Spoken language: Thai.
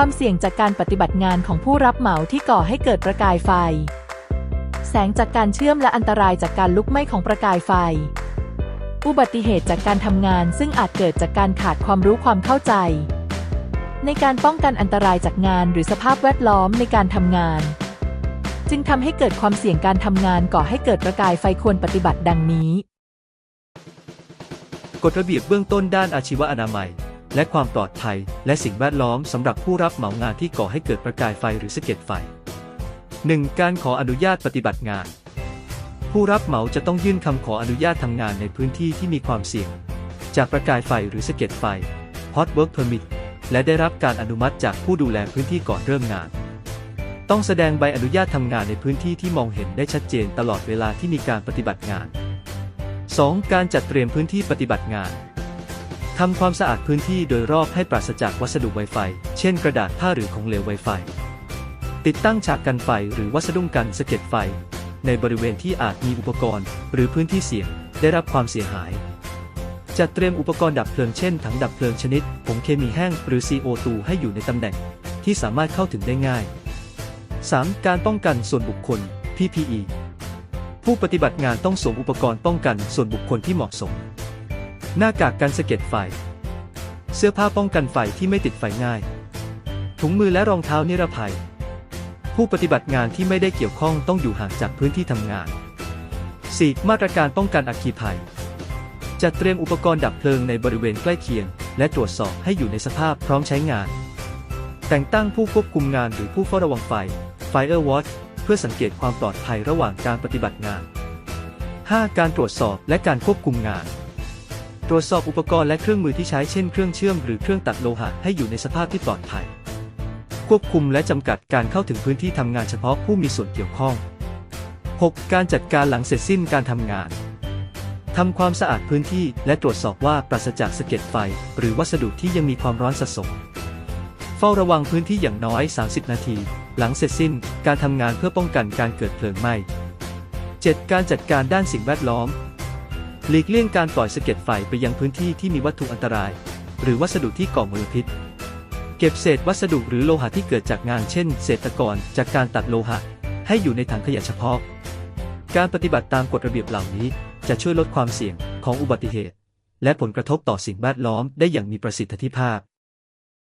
ความเสี่ยงจากการปฏิบัติงานของผู้รับเหมาที่ก่อให้เกิดประกายไฟ แสงจากการเชื่อมและอันตรายจากการลุกไหม้ของประกายไฟ อุบัติเหตุจากการทำงานซึ่งอาจเกิดจากการขาดความรู้ความเข้าใจ ในการป้องกันอันตรายจากงานหรือสภาพแวดล้อมในการทำงาน จึงทำให้เกิดความเสี่ยงการทำงานก่อให้เกิดประกายไฟควรปฏิบัติดังนี้ กฎระเบียบเบื้องต้นด้านอาชีวอนามัย และความปลอดภัย และสิ่งแวดล้อมสำหรับผู้รับเหมางานที่ก่อให้เกิดประกายไฟหรือสะเก็ดไฟ 1. การขออนุญาตปฏิบัติงาน ผู้รับเหมาจะต้องยื่นคำขออนุญาตทำงานในพื้นที่ที่มีความเสี่ยง จากประกายไฟหรือสะเก็ดไฟ Hot Work Permit และได้รับการอนุมัติจากผู้ดูแลพื้นที่ก่อนเริ่มงาน ต้องแสดงใบอนุญาตทำงานในพื้นที่ที่มองเห็นได้ชัดเจนตลอดเวลาที่มีการปฏิบัติงาน 2. การจัดเตรียมพื้นที่ปฏิบัติงาน ทำความสะอาดพื้นที่โดยรอบให้ปราศจากวัสดุไวไฟ เช่นกระดาษผ้าหรือของเหลวไวไฟ ติดตั้งฉากกันไฟหรือวัสดุกันสะเก็ดไฟ ในบริเวณที่อาจมีอุปกรณ์ หรือพื้นที่เสี่ยงได้รับความเสียหาย จัดเตรียมอุปกรณ์ดับเพลิงเช่นถังดับเพลิงชนิดผงเคมีแห้งหรือ CO2 ให้อยู่ในตำแหน่งที่สามารถเข้าถึงได้ง่าย 3. การป้องกันส่วนบุคคล PPE ผู้ปฏิบัติงานต้องสวมอุปกรณ์ป้องกันส่วนบุคคลที่เหมาะสม หน้ากากกันสะเก็ดไฟ เสื้อผ้าป้องกันไฟที่ไม่ติดไฟง่าย ถุงมือและรองเท้านิรภัย ผู้ปฏิบัติงานที่ไม่ได้เกี่ยวข้องต้องอยู่ห่างจากพื้นที่ทำงาน 4. มาตรการป้องกันอัคคีภัย จัดเตรียมอุปกรณ์ดับเพลิงในบริเวณใกล้เคียง และตรวจสอบให้อยู่ในสภาพพร้อมใช้งาน แต่งตั้งผู้ควบคุมงานหรือผู้เฝ้าระวังไฟ Fire Watch เพื่อสังเกตความปลอดภัยระหว่างการปฏิบัติงาน 5. การตรวจสอบและการควบคุมงาน ตรวจสอบอุปกรณ์และเครื่องมือที่ใช้เช่นเครื่องเชื่อมหรือเครื่องตัดโลหะให้อยู่ในสภาพที่ปลอดภัย ควบคุมและจำกัดการเข้าถึงพื้นที่ทำงานเฉพาะผู้มีส่วนเกี่ยวข้อง 6. การจัดการหลังเสร็จสิ้นการทำงานทำความสะอาดพื้นที่และตรวจสอบว่าปราศจากสะเก็ดไฟ หรือวัสดุที่ยังมีความร้อนสะสม เฝ้าระวังพื้นที่อย่างน้อย 30 นาที หลังเสร็จสิ้นการทำงานเพื่อป้องกันการเกิดเพลิงไหม้ 7. การจัดการด้านสิ่งแวดล้อม หลีกเลี่ยงการปล่อยสะเก็ดไฟไปยังพื้นที่ที่มีวัตถุอันตราย หรือวัสดุที่ก่อมลพิษ เก็บเศษวัสดุหรือโลหะที่เกิดจากงานเช่น เศษตะกอนจากการตัดโลหะ ให้อยู่ในถังขยะเฉพาะ การปฏิบัติตามกฎระเบียบเหล่านี้ จะช่วยลดความเสี่ยงของอุบัติเหตุ และผลกระทบต่อสิ่งแวดล้อมได้อย่างมีประสิทธิภาพ